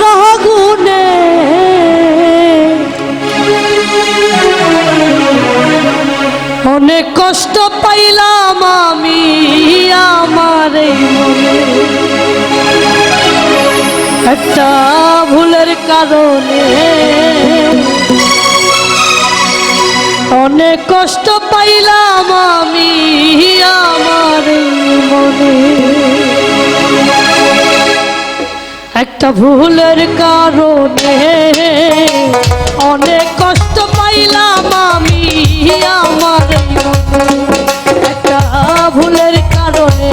তাহার অনেক কষ্ট পাইলাম আমি আমার একটা ভুলের কারণে অনেক কষ্ট পাইলাম আমি আমার মনে। একটা ভুলের কারণে অনেক কষ্ট পাইলাম আমি আমার একটা ভুলের কারণে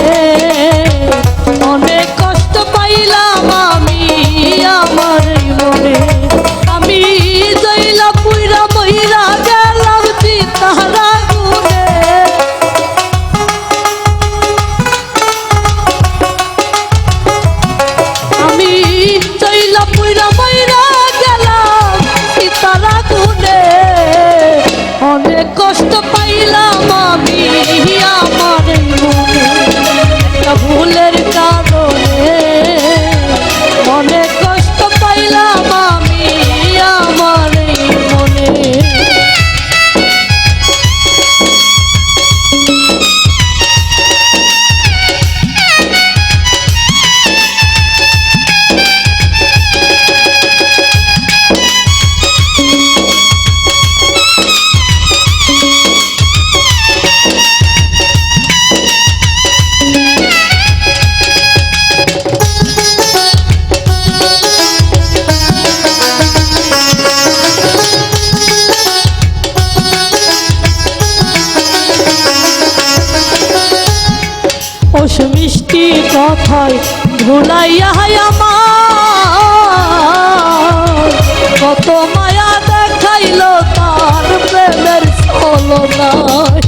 কথায় ভুলাইয়া আমার। কত মায়া দেখাইল তার প্রেমের ছলনায়।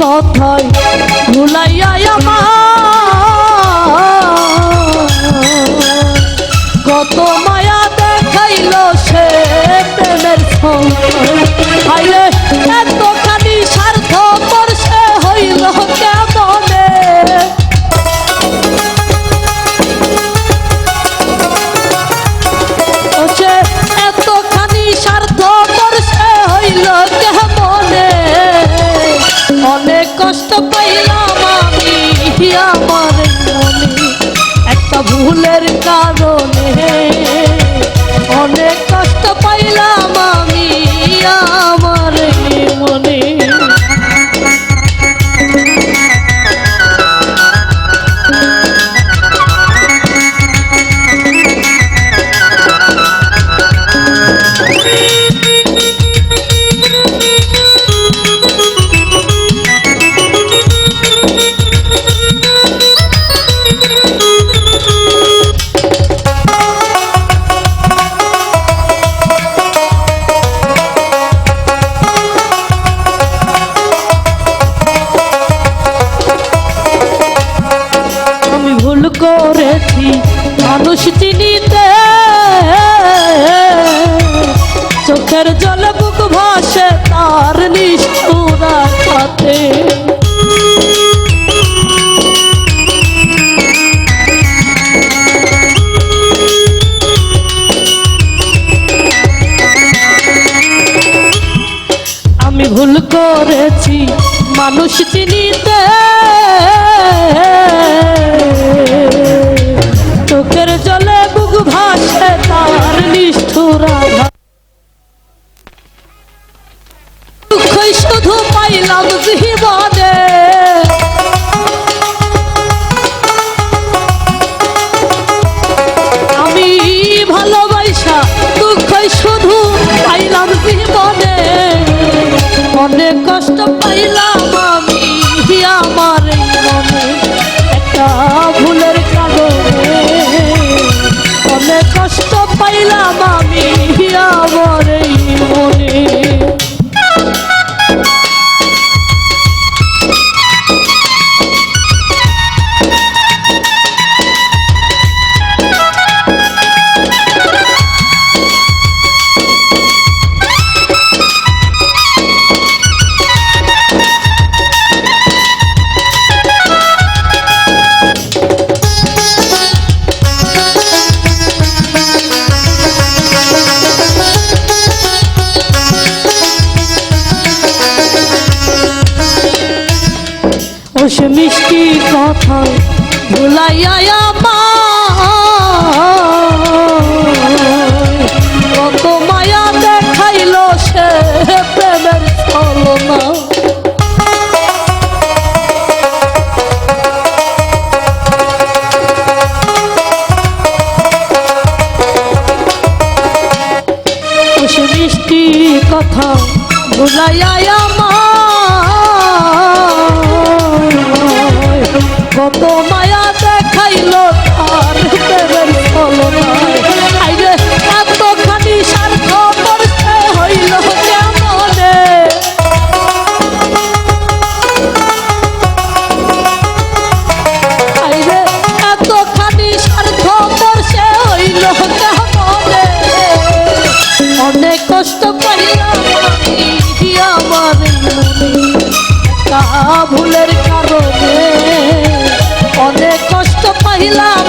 কথায় ভুলাইয়া কত মায়া দেখাইল সে প্রেমের আইলে এতখানি স্বার্থ সে হইল কেমনে? সে এতখানি স্বার্থ সে হইল কেমনে? অনেক কষ্ট পাইলাম আমি আমার মনে। একটা ভুলের কারণে মানুষ চিনিতে চোখের জলে বুক ভাসে তার নিষ্ঠুরা খাতে আমি ভুল করেছি মানুষ চিনিতে। খুশ মিষ্টি কথা ভুলাইয়া কত মায়া দেখাইল সে প্রেমের কথা ভুলাইয়া আমার ভুলের কারণে অনেক কষ্ট পাইলাম।